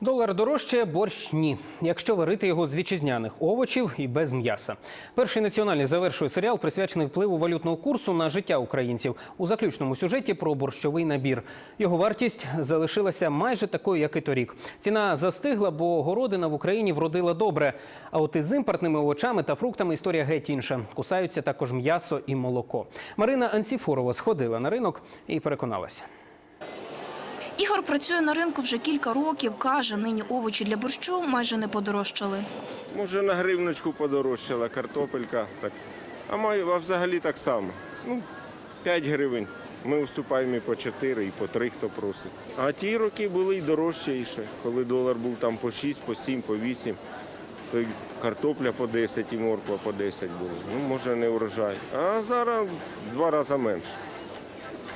Долар дорожче, борщ ні. Якщо варити його з вітчизняних овочів і без м'яса. Перший національний завершує серіал, присвячений впливу валютного курсу на життя українців. У заключному сюжеті про борщовий набір. Його вартість залишилася майже такою, як і торік. Ціна застигла, бо городина в Україні вродила добре. А от із імпортними овочами та фруктами історія геть інша. Кусаються також м'ясо і молоко. Марина Анціфорова сходила на ринок і переконалася. Ігор працює на ринку вже кілька років. Каже, нині овочі для борщу майже не подорожчали. Може на гривночку подорожчала картопелька. Так. А, маю, взагалі так само. Ну, 5 гривень. Ми уступаємо і по 4, і по 3, хто просить. А ті роки були й дорожчіше, коли долар був там по 6, по 7, по 8. То й картопля по 10 і морква по 10 були. Ну, може, не урожай. А зараз два рази менше.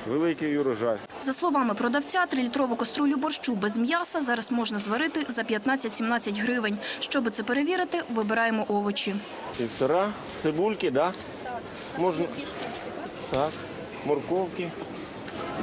Великий урожай. За словами продавця, трилітрову каструлю борщу без м'яса зараз можна зварити за 15-17 гривень. Щоби це перевірити, вибираємо овочі. Півтора цибульки, да? Можна. Так. Морковки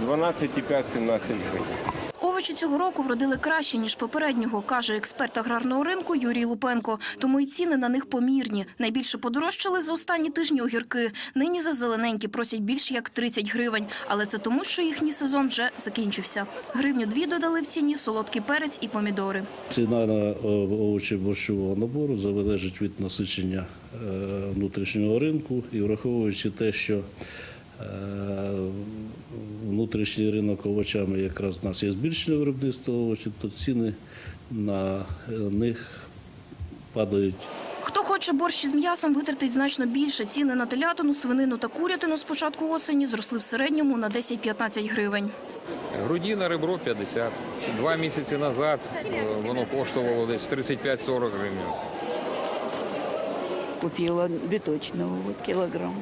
12,5-17 гривень. Овочі цього року вродили краще, ніж попереднього, каже експерт аграрного ринку Юрій Лупенко. Тому й ціни на них помірні. Найбільше подорожчали за останні тижні огірки. Нині за зелененькі просять більше як 30 гривень. Але це тому, що їхній сезон вже закінчився. Гривню дві додали в ціні солодкий перець і помідори. Ціна на е, овочі борщового набору залежить від насичення е, внутрішнього ринку і враховуючи те, що е, внутрішній ринок овочами якраз у нас є збільшення виробництва овочів, то ціни на е, них падають. Хто хоче борщ із м'ясом, витратить значно більше. Ціни на телятину, свинину та курятину з початку осені зросли в середньому на 10-15 гривень. Грудіна ребро 50. Два місяці назад е, воно коштувало десь 35-40 гривень. Купила биточного вот, килограмм.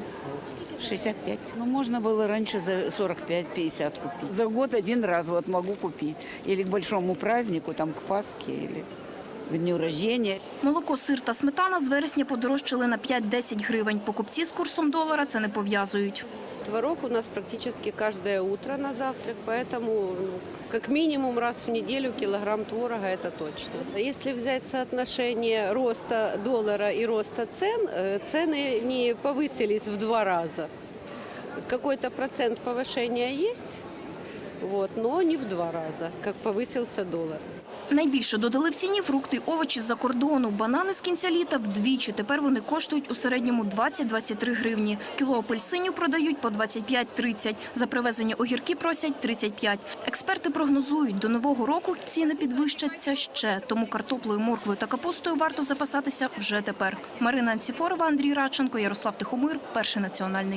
65. Ну, можно было раньше за 45-50 купить. За год один раз вот могу купить. Или к большому празднику, там, к Пасхе, или к дню рождения. Молоко, сир та сметана з вересня подорожчали на 5-10 гривень. Покупці з курсом долара це не пов'язують. Творог у нас практически каждое утро на завтрак, поэтому ну, как минимум раз в неделю килограмм творога это точно. Если взять соотношение роста доллара и роста цен, э, цены не повысились в два раза. Какой-то процент повышения есть, вот, но не в два раза, как повысился доллар. Найбільше додали в ціні фрукти овочі з-за кордону. Банани з кінця літа вдвічі. Тепер вони коштують у середньому 20-23 гривні. Кіло апельсинів продають по 25-30. За привезені огірки просять 35. Експерти прогнозують, до нового року ціни підвищаться ще. Тому картоплею, морквою та капустою варто запасатися вже тепер. Марина Анціфорова, Андрій Радченко, Ярослав Тихомир, Перший національний.